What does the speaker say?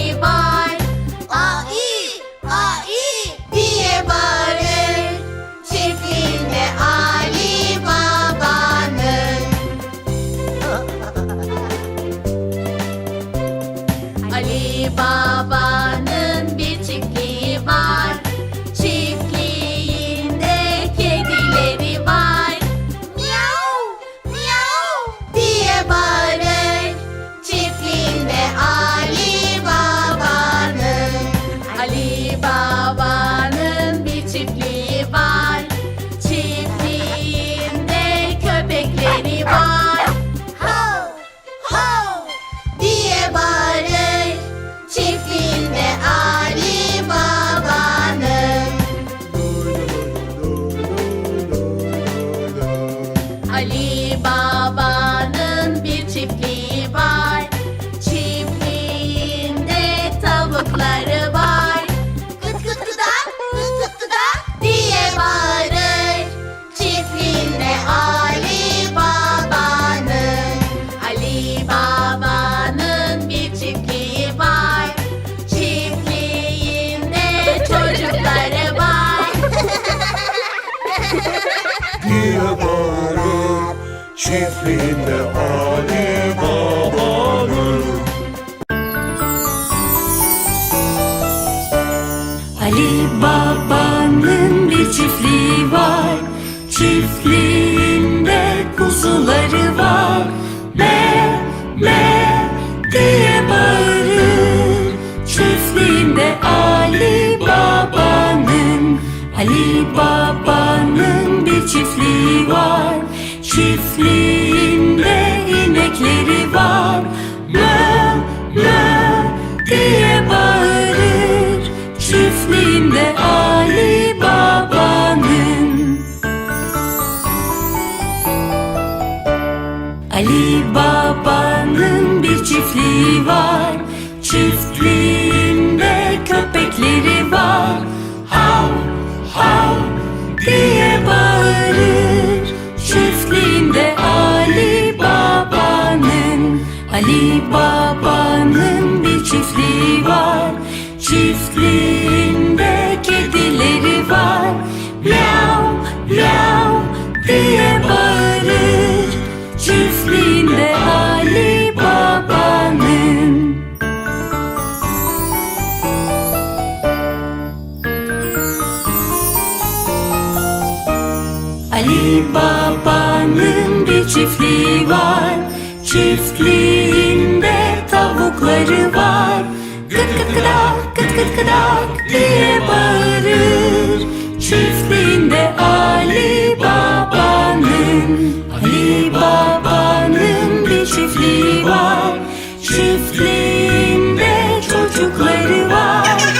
Nipah Çiftliğinde Ali Baba'nın Ali Baba'nın bir çiftliği var. Çiftliğinde kuzuları var. Me, me diye bağırır. Çiftliğinde Ali Baba'nın, Ali Baba'nın bir çiftliği var. Çiftliğinde inekleri var. Mö, mö diye bağırır. Çiftliğinde Ali Baba'nın Ali Baba'nın bir çiftliği var. Çiftliğinde köpekleri var. Ali Baba'nın bir çiftliği var. Çiftliğinde kedileri var. Miau, miau diye bağırır. Çiftliğinde Ali Baba'nın. Ali Baba'nın bir çiftliği var. Çiftliğinde kulakları var. Gıt gıt gıdak, gıt gıt gıdak diye bağırır. Çiftliğinde Ali Baba'nın Ali Baba'nın bir çiftliği var. Çiftliğinde çocukları var.